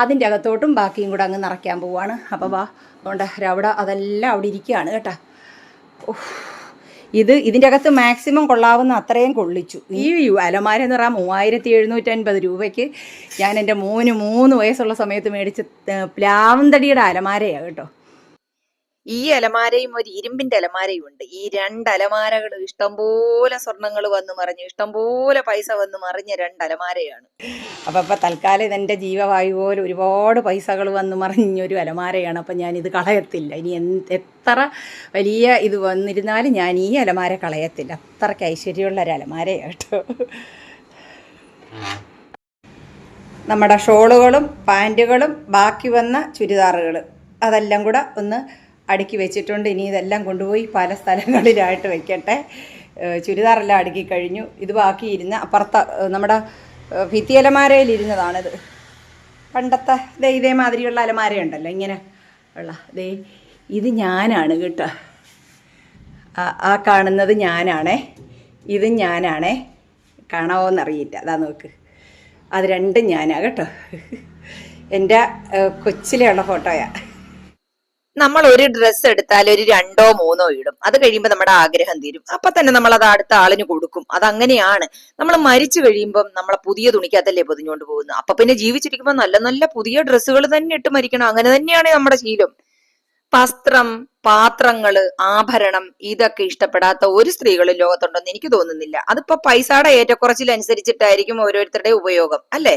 അതിന്റെ അകത്തോട്ടും ബാക്കിയും കൂടെ അങ്ങ് നിറയ്ക്കാൻ പോവാണ്. അപ്പോൾ വാ അതുകൊണ്ട് അവിടെ അതെല്ലാം അവിടെ ഇരിക്കുകയാണ് കേട്ടോ. ഓ ഇത് ഇതിന്റെ അകത്ത് മാക്സിമം കൊള്ളാവുന്ന അത്രയും കൊള്ളിച്ചു. ഈ അലമാര എന്ന് പറഞ്ഞാൽ മൂവായിരത്തി എഴുന്നൂറ്റൻപത് രൂപയ്ക്ക് ഞാൻ എന്റെ മോന് മൂന്ന് വയസ്സുള്ള സമയത്ത് മേടിച്ച് പ്ലാവന്തടിയുടെ അലമാരയാണ് കേട്ടോ. ഈ അലമാരയും ഒരു ഇരുമ്പിന്റെ അലമാരയും ഉണ്ട് ഈ രണ്ട് അലമാരകൾ ഇഷ്ടംപോലെ സ്വർണങ്ങൾ വന്ന് മറിഞ്ഞു. ഇഷ്ടംപോലെ പൈസ വന്ന് മറിഞ്ഞ രണ്ട് അലമാരയാണ്. അപ്പൊ അപ്പൊ തൽക്കാലം എന്റെ ജീവവായു പോലെ ഒരുപാട് പൈസകൾ വന്ന് മറിഞ്ഞൊരു അലമാരയാണ്. അപ്പൊ ഞാൻ ഇത് കളയത്തില്ല. ഇനി എത്ര വലിയ ഇത് വന്നിരുന്നാലും ഞാൻ ഈ അലമാര കളയത്തില്ല. അത്രയ്ക്ക് ഐശ്വര്യമുള്ള ഒരു അലമാരയാട്ടോ. നമ്മുടെ ഷോളുകളും പാന്റുകളും ബാക്കി വന്ന ചുരിദാറുകൾ അതെല്ലാം കൂടെ ഒന്ന് അടുക്കി വെച്ചിട്ടുണ്ട്. ഇനി ഇതെല്ലാം കൊണ്ടുപോയി പല സ്ഥലങ്ങളിലായിട്ട് വെക്കട്ടെ. ചുരിദാറെല്ലാം അടുക്കി കഴിഞ്ഞു. ഇത് ബാക്കി ഇരുന്ന് അപ്പുറത്ത നമ്മുടെ ഏഹ് ഭിത്തി അലമാരയിൽ ഇരുന്നതാണിത്. പണ്ടത്തെ ദേ ഇതേമാതിരിയുള്ള അലമാരയുണ്ടല്ലോ ഇങ്ങനെ ഉള്ള. ദേ ഇത് ഞാനാണ് കേട്ടോ. ആ കാണുന്നത് ഞാനാണേ. ഇത് ഞാനാണേ. കാണാവോന്നറിയില്ല. അതാ നോക്ക്. അത് രണ്ടും ഞാനാ കേട്ടോ. എന്റെ കൊച്ചിലെയുള്ള ഫോട്ടോയാ. നമ്മൾ ഒരു ഡ്രസ്സ് എടുത്താൽ ഒരു രണ്ടോ മൂന്നോ ഇടും. അത് കഴിയുമ്പോൾ നമ്മുടെ ആഗ്രഹം തീരും. അപ്പൊ തന്നെ നമ്മൾ അത് അടുത്ത ആളിന് കൊടുക്കും. അത് അങ്ങനെയാണ് നമ്മൾ മരിച്ചു കഴിയുമ്പം നമ്മളെ പുതിയ തുണിക്കകത്തല്ലേ പൊതിഞ്ഞുകൊണ്ട് പോകുന്നു അപ്പൊ പിന്നെ ജീവിച്ചിരിക്കുമ്പോൾ നല്ല നല്ല പുതിയ ഡ്രസ്സുകൾ തന്നെ ഇട്ട് മരിക്കണം. അങ്ങനെ തന്നെയാണ് നമ്മുടെ ശീലം. വസ്ത്രം പാത്രങ്ങൾ ആഭരണം ഇതൊക്കെ ഇഷ്ടപ്പെടാത്ത ഒരു സ്ത്രീകളും ലോകത്തുണ്ടെന്ന് എനിക്ക് തോന്നുന്നില്ല. അതിപ്പോ പൈസയുടെ ഏറ്റക്കുറച്ചിലനുസരിച്ചിട്ടായിരിക്കും ഓരോരുത്തരുടെ ഉപയോഗം അല്ലേ?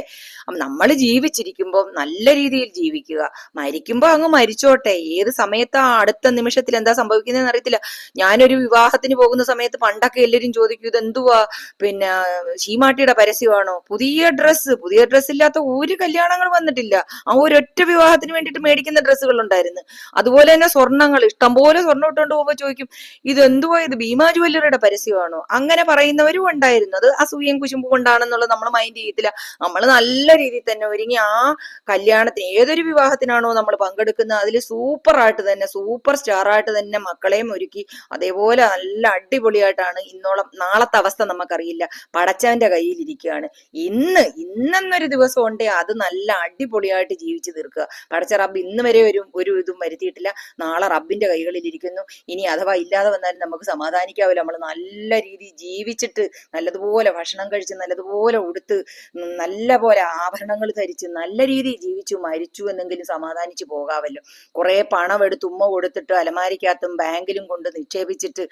നമ്മൾ ജീവിച്ചിരിക്കുമ്പോൾ നല്ല രീതിയിൽ ജീവിക്കുക. മരിക്കുമ്പോൾ അങ്ങ് മരിച്ചോട്ടെ. ഏത് സമയത്താ അടുത്ത നിമിഷത്തിൽ എന്താ സംഭവിക്കുന്നതെന്ന് അറിയത്തില്ല. ഞാനൊരു വിവാഹത്തിന് പോകുന്ന സമയത്ത് പണ്ടൊക്കെ എല്ലാവരും ചോദിക്കും ഇത് എന്തുവാ പിന്നെ ശീമാട്ടിയുടെ പരസ്യമാണോ? പുതിയ ഡ്രസ്സ് പുതിയ ഡ്രസ്സ് ഇല്ലാത്ത ഒരു കല്യാണങ്ങൾ വന്നിട്ടില്ല. ആ ഒരൊറ്റ വിവാഹത്തിന് വേണ്ടിയിട്ട് മേടിക്കുന്ന ഡ്രസ്സുകൾ ഉണ്ടായിരുന്നു അതുപോലെ തന്നെ സ്വർണങ്ങൾ ഇഷ്ടംപോലെ സ്വർണം ഇട്ടുകൊണ്ട് പോകുമ്പോൾ ചോദിക്കും ഇത് എന്തുവാ? ഇത് ഭീമാ ജുവല്ലറിയുടെ പരസ്യമാണോ? അങ്ങനെ പറയുന്നവരും ഉണ്ടായിരുന്നു. അത് അസൂയം കുശുമ്പ് കൊണ്ടാണെന്നുള്ളത് നമ്മൾ മൈൻഡ് ചെയ്യത്തില്ല. നമ്മൾ നല്ല രീതിയിൽ തന്നെ ഒരുങ്ങി ആ കല്യാണത്തിന് ഏതൊരു വിവാഹത്തിനാണോ നമ്മൾ പങ്കെടുക്കുന്നത് അതിൽ സൂപ്പർ ആയിട്ട് തന്നെ സൂപ്പർ സ്റ്റാർ ആയിട്ട് തന്നെ മക്കളെയും ഒരുക്കി അതേപോലെ നല്ല അടിപൊളിയായിട്ടാണ് ഇന്നോളം നാളത്തെ അവസ്ഥ നമുക്കറിയില്ല. പടച്ചവന്റെ കയ്യിലിരിക്കുകയാണ്. ഇന്ന് ഇന്നെന്നൊരു ദിവസം ഉണ്ടേ അത് നല്ല അടിപൊളിയായിട്ട് ജീവിച്ചു തീർക്കുക. പടച്ച റബ്ബ് ഇന്ന് വരെ ഒരു ഒരു ഇതും വരുത്തിയിട്ടില്ല. നാളെ റബ്ബിന്റെ കൈകളിൽ ഇരിക്കുന്നു ഇനി അഥവാ ഇല്ലാതെ വന്നാലും നമുക്ക് സമാധാനിക്കാവില്ല നമ്മൾ നല്ല രീതിയിൽ ജീവിച്ചിട്ട് നല്ലതുപോലെ ഭക്ഷണം കഴിച്ച് നല്ലതുപോലെ ഉടുത്ത് നല്ല പോലെ ആഭരണങ്ങൾ ധരിച്ച് നല്ല രീതിയിൽ ജീവിച്ചു മരിച്ചു എന്നെങ്കിലും സമാധാനിച്ചു പോകാമല്ലോ കുറെ പണം എടുത്ത് ഉമ്മ കൊടുത്തിട്ട് അലമാരിക്കകത്തും ബാങ്കിലും കൊണ്ട് നിക്ഷേപിച്ചിട്ട്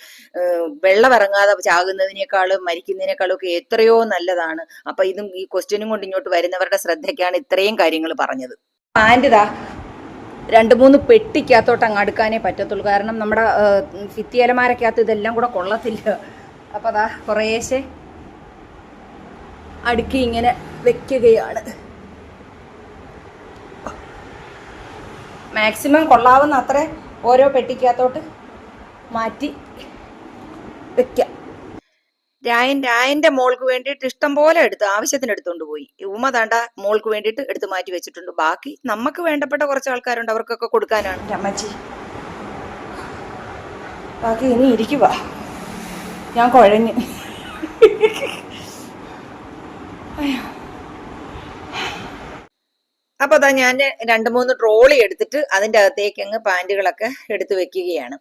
വെള്ളം ഇറങ്ങാതെ ചാകുന്നതിനേക്കാളും മരിക്കുന്നതിനേക്കാളും ഒക്കെ എത്രയോ നല്ലതാണ്. അപ്പൊ ഇതും ഈ ക്വസ്റ്റ്യനും കൊണ്ട് ഇങ്ങോട്ട് വരുന്നവരുടെ ശ്രദ്ധയ്ക്കാണ് ഇത്രയും കാര്യങ്ങൾ പറഞ്ഞത്. ഇതാ. രണ്ട് മൂന്ന് പെട്ടിക്കകത്തോട്ട് അങ്ങ് അടുക്കാനേ പറ്റത്തുള്ളൂ. കാരണം നമ്മുടെ ഭിത്തിയലമാരക്കകത്ത് ഇതെല്ലാം കൂടെ കൊള്ളത്തില്ല. അപ്പോൾ അതാ കുറേശ്ശെ അടുക്കി ഇങ്ങനെ വെക്കുകയാണ്. മാക്സിമം കൊള്ളാവുന്ന അത്ര ഓരോ പെട്ടിക്കകത്തോട്ട് മാറ്റി വെക്കാം. രായൻ രായന്റെ മോൾക്ക് വേണ്ടിയിട്ട് ഇഷ്ടം പോലെ എടുത്ത് ആവശ്യത്തിന് എടുത്തുകൊണ്ട് പോയി. ഉമ്മ താണ്ട മോൾക്ക് വേണ്ടിയിട്ട് എടുത്ത് മാറ്റി വെച്ചിട്ടുണ്ട്. ബാക്കി നമുക്ക് വേണ്ടപ്പെട്ട കുറച്ച് ആൾക്കാരുണ്ട് അവർക്കൊക്കെ കൊടുക്കാനാണ്. അമ്മച്ചി. ബാക്കി ഇനി ഇരിക്കുക ഞാൻ കുഴഞ്ഞ്. അപ്പൊ അതാ ഞാൻ രണ്ട് മൂന്ന് ട്രോളി എടുത്തിട്ട് അതിന്റെ അകത്തേക്ക് അങ്ങ് പാന്റുകളൊക്കെ എടുത്ത് വെക്കുകയാണ്.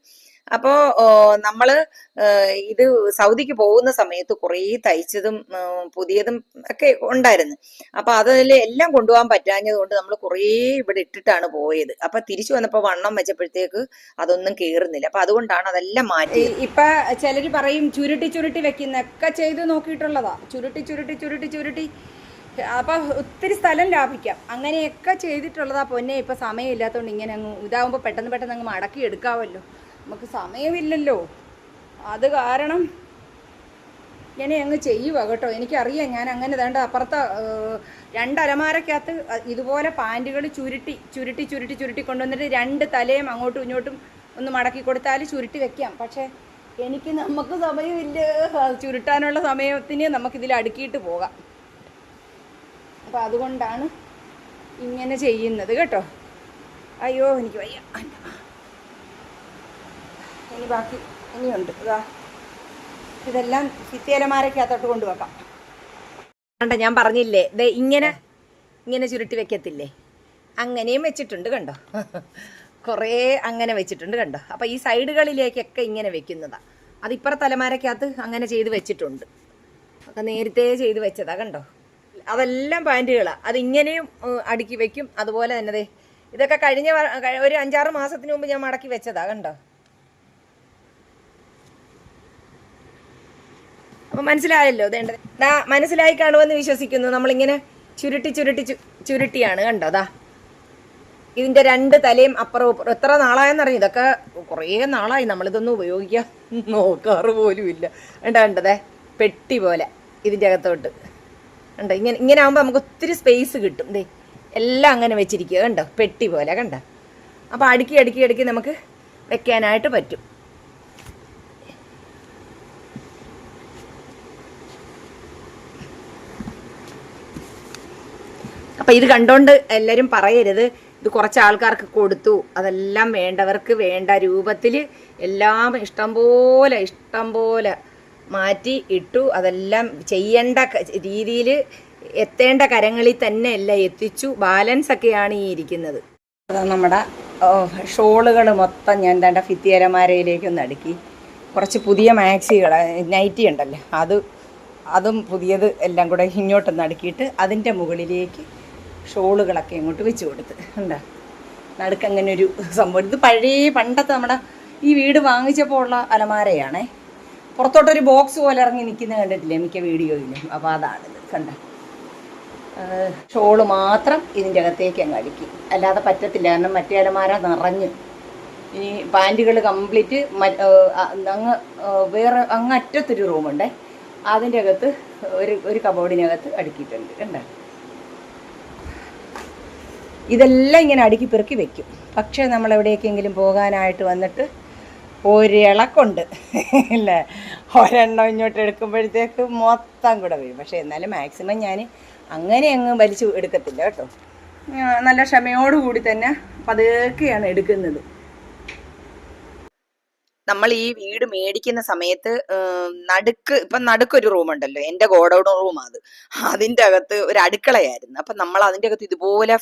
അപ്പോ നമ്മൾ ഇത് സൗദിക്ക് പോകുന്ന സമയത്ത് കുറേ തയ്ച്ചതും പുതിയതും ഒക്കെ ഉണ്ടായിരുന്നു. അപ്പൊ അതിൽ എല്ലാം കൊണ്ടുപോകാൻ പറ്റാഞ്ഞത് കൊണ്ട് നമ്മൾ കുറേ ഇവിടെ ഇട്ടിട്ടാണ് പോയത്. അപ്പൊ തിരിച്ചു വന്നപ്പോ വണ്ണം വെച്ചപ്പോഴത്തേക്ക് അതൊന്നും കേറുന്നില്ല. അപ്പൊ അതുകൊണ്ടാണ് അതെല്ലാം മാറ്റി. ഇപ്പൊ ചിലർ പറയും ചുരുട്ടി ചുരുട്ടി വെക്കുന്ന ഒക്കെ ചെയ്ത് നോക്കിയിട്ടുള്ളതാ. ചുരുട്ടി ചുരുട്ടി ചുരുട്ടി ചുരുട്ടി. അപ്പൊ ഒത്തിരി സ്ഥലം ലാഭിക്കാം. അങ്ങനെയൊക്കെ ചെയ്തിട്ടുള്ളതാ പൊന്നെ. ഇപ്പൊ സമയമില്ലാത്തതുകൊണ്ട് ഇങ്ങനെ അങ്ങ് ഇതാവുമ്പോൾ പെട്ടെന്ന് പെട്ടെന്ന് അങ്ങ് മടക്കി എടുക്കാമല്ലോ നമുക്ക് സമയമില്ലല്ലോ. അത് കാരണം ഇങ്ങനെ അങ്ങ് ചെയ്യുക കേട്ടോ. എനിക്കറിയാം ഞാൻ അങ്ങനെ വേണ്ട അപ്പുറത്തെ രണ്ടലമാരക്കകത്ത് രണ്ട് ഇതുപോലെ പാന്റുകൾ ചുരുട്ടി ചുരുട്ടി ചുരുട്ടി ചുരുട്ടി കൊണ്ടുവന്നിട്ട് രണ്ട് തലയും അങ്ങോട്ടും ഇങ്ങോട്ടും ഒന്ന് മടക്കി കൊടുത്താൽ ചുരുട്ടി വെക്കാം. പക്ഷേ എനിക്ക് നമുക്ക് സമയമില്ല. ചുരുട്ടാനുള്ള സമയത്തിന് നമുക്കിതിൽ അടുക്കിയിട്ട് പോകാം. അപ്പം അതുകൊണ്ടാണ് ഇങ്ങനെ ചെയ്യുന്നത് കേട്ടോ. അയ്യോ എനിക്ക് വയ്യ. ഇനി ബാക്കി ഇനിയുണ്ട്. ഇതാ ഇതെല്ലാം ഭിത്തിയലമാരക്കകത്തോട്ട് കൊണ്ടുവെക്കാം. കണ്ടോ ഞാൻ പറഞ്ഞില്ലേ ദേ ഇങ്ങനെ ഇങ്ങനെ ചുരുട്ടി വെക്കത്തില്ലേ? അങ്ങനെയും വെച്ചിട്ടുണ്ട് കണ്ടോ? കുറേ അങ്ങനെ വെച്ചിട്ടുണ്ട് കണ്ടോ? അപ്പോൾ ഈ സൈഡുകളിലേക്കൊക്കെ ഇങ്ങനെ വെക്കുന്നതാണ് അതിപ്പുറ തലമാരക്കകത്ത് അങ്ങനെ ചെയ്ത് വെച്ചിട്ടുണ്ട്. ഒക്കെ നേരത്തെ ചെയ്ത് വെച്ചതാ കണ്ടോ? അതെല്ലാം പാന്റുകളാണ് അതിങ്ങനെയും അടുക്കി വെക്കും. അതുപോലെ തന്നെ ഇതൊക്കെ കഴിഞ്ഞ ഒരു അഞ്ചാറ് മാസത്തിന് മുമ്പ് ഞാൻ മടക്കി വെച്ചതാ കണ്ടോ? അപ്പൊ മനസ്സിലായല്ലോ ദേണ്ട ദാ മനസ്സിലായി കാണുമെന്ന് വിശ്വസിക്കുന്നു. നമ്മളിങ്ങനെ ചുരുട്ടി ചുരുട്ടി ചുരുട്ടിയാണ് കണ്ടോ ദാ. ഇതിന്റെ രണ്ട് തലയും അപ്പുറവും എത്ര എത്ര അറിഞ്ഞു? ഇതൊക്കെ കുറേ നാളായി നമ്മളിതൊന്നും ഉപയോഗിക്കാൻ നോക്കാറ് പോലും ഇല്ല. വേണ്ട കണ്ടതേ പെട്ടി പോലെ ഇതിന്റെ അകത്തോട്ട്. കണ്ടോ ഇങ്ങനെ ഇങ്ങനെ ആകുമ്പോൾ നമുക്ക് ഒത്തിരി സ്പേസ് കിട്ടും. ദേ എല്ലാം അങ്ങനെ വെച്ചിരിക്കുക. കണ്ടോ പെട്ടി പോലെ കണ്ടോ. അപ്പോൾ അടുക്കി അടുക്കി അടുക്കി നമുക്ക് വെക്കാനായിട്ട് പറ്റും. അപ്പൊ ഇത് കണ്ടോണ്ട് എല്ലാരും പറയരുത്. ഇത് കുറച്ച് ആൾക്കാർക്ക് കൊടുത്തു. അതെല്ലാം വേണ്ടവർക്ക് വേണ്ട രൂപത്തിൽ എല്ലാം ഇഷ്ടം പോലെ ഇഷ്ടം പോലെ മാറ്റി ഇട്ടു. അതെല്ലാം ചെയ്യേണ്ട രീതിയിൽ എത്തേണ്ട കരങ്ങളിൽ തന്നെ എല്ലാം എത്തിച്ചു. ബാലൻസ് ഒക്കെയാണ് ഈ ഇരിക്കുന്നത്. നമ്മുടെ ഷോളുകൾ മൊത്തം ഞാൻ തന്റെ ഫിത്തിയരമാരയിലേക്കൊന്ന് അടുക്കി. കുറച്ച് പുതിയ മാക്സികൾ നൈറ്റി ഉണ്ടല്ലേ അത് അതും പുതിയത് എല്ലാം കൂടെ ഇങ്ങോട്ടൊന്ന് അടുക്കിയിട്ട് അതിന്റെ മുകളിലേക്ക് ഷോളുകളൊക്കെ ഇങ്ങോട്ട് വെച്ച് കൊടുത്ത്. എന്താ നടുക്ക് അങ്ങനെ ഒരു സംഭവം. ഇത് പഴയ പണ്ടത്തെ നമ്മുടെ ഈ വീട് വാങ്ങിച്ചപ്പോൾ ഉള്ള അലമാരയാണേ. പുറത്തോട്ടൊരു ബോക്സ് പോലെ ഇറങ്ങി നിൽക്കുന്നത് കണ്ടിട്ടില്ലേ മിക്ക വീഡിയോയിലും? അപ്പോൾ അതാണിത് കണ്ട? ഷോൾ മാത്രം ഇതിന്റെ അകത്തേക്ക് അങ്ങ് അടുക്കി. അല്ലാതെ പറ്റത്തില്ല. കാരണം മറ്റേ അലമാര നിറഞ്ഞു. ഈ പാന്റുകൾ കംപ്ലീറ്റ് അങ്ങ് വേറെ അങ്ങ് അറ്റത്തൊരു റൂമുണ്ടേ അതിന്റെ അകത്ത് ഒരു ഒരു കബോർഡിനകത്ത് അടുക്കിയിട്ടുണ്ട്. കണ്ടോ? ഇതെല്ലാം ഇങ്ങനെ അടുക്കി പെറുക്കി വെക്കും. പക്ഷേ നമ്മൾ എവിടേക്കെങ്കിലും പോകാനായിട്ട് വന്നിട്ട് ഒരിളക്കുണ്ട്. അല്ലേ? ഒരെണ്ണം ഇങ്ങോട്ട് എടുക്കുമ്പോഴത്തേക്ക് മൊത്തം കൂടെ വരും. പക്ഷേ എന്നാലും മാക്സിമം ഞാൻ അങ്ങനെ അങ്ങ് വലിച്ചു എടുക്കത്തില്ല കേട്ടോ. നല്ല ക്ഷമയോടുകൂടി തന്നെ പതുക്കെയാണ് എടുക്കുന്നത്. നമ്മൾ ഈ വീട് മേടിക്കുന്ന സമയത്ത് നടുക്ക് ഇപ്പൊ നടുക്കൊരു റൂം ഉണ്ടല്ലോ എന്റെ ഗോഡൌൺ റൂം അത് അതിന്റെ അകത്ത് ഒരു അടുക്കളയായിരുന്നു. അപ്പൊ നമ്മൾ അതിന്റെ അകത്ത് ഇതുപോലെ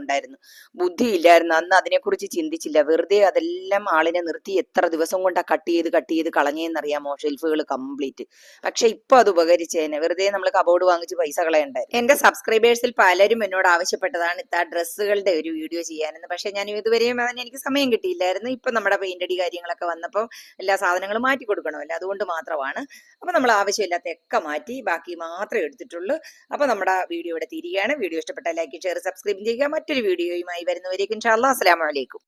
ഉണ്ടായിരുന്നു ബുദ്ധിയില്ലായിരുന്നു. അന്ന് അതിനെക്കുറിച്ച് ചിന്തിച്ചില്ല. വെറുതെ അതെല്ലാം ആളിനെ നിർത്തി എത്ര ദിവസം കൊണ്ടാ കട്ട് ചെയ്ത് കട്ട് ചെയ്ത് കളഞ്ഞേന്നറിയാമോ? ഷെൽഫുകൾ കംപ്ലീറ്റ്. പക്ഷെ ഇപ്പൊ അത് ഉപകരിച്ചേനെ. വെറുതെ നമ്മൾ കബോർഡ് വാങ്ങിച്ച് പൈസ കളയണ്ടായിരുന്നു. എന്റെ സബ്സ്ക്രൈബേഴ്സിൽ പലരും എന്നോട് ആവശ്യപ്പെട്ടതാണ് ഇത്ത ഡ്രസ്സുകളുടെ ഒരു വീഡിയോ ചെയ്യാനെന്ന്. പക്ഷെ ഞാൻ ഇതുവരെയും അതിന് എനിക്ക് സമയം കിട്ടിയില്ലായിരുന്നു. ഇപ്പൊ നമ്മുടെ പെയിന്റടി കാര്യങ്ങളൊക്കെ വന്നപ്പോൾ എല്ലാ സാധനങ്ങളും മാറ്റി കൊടുക്കണമല്ലോ. അതുകൊണ്ട് മാത്രമാണ്. അപ്പൊ നമ്മൾ ആവശ്യമില്ലാത്തൊക്കെ മാറ്റി ബാക്കി മാത്രമേ എടുത്തിട്ടുള്ളൂ. അപ്പൊ നമ്മുടെ വീഡിയോ ഇവിടെ തിരികെയാണ്. വീഡിയോ ഇഷ്ടപ്പെട്ട ലൈക്ക് ഷെയർ സബ്സ്ക്രൈബ് ചെയ്യുക. മറ്റൊരു വീഡിയോയുമായി വരുന്നവരേക്കും. ഇൻഷാല്ലാ അസ്സലാമു അലൈക്കും.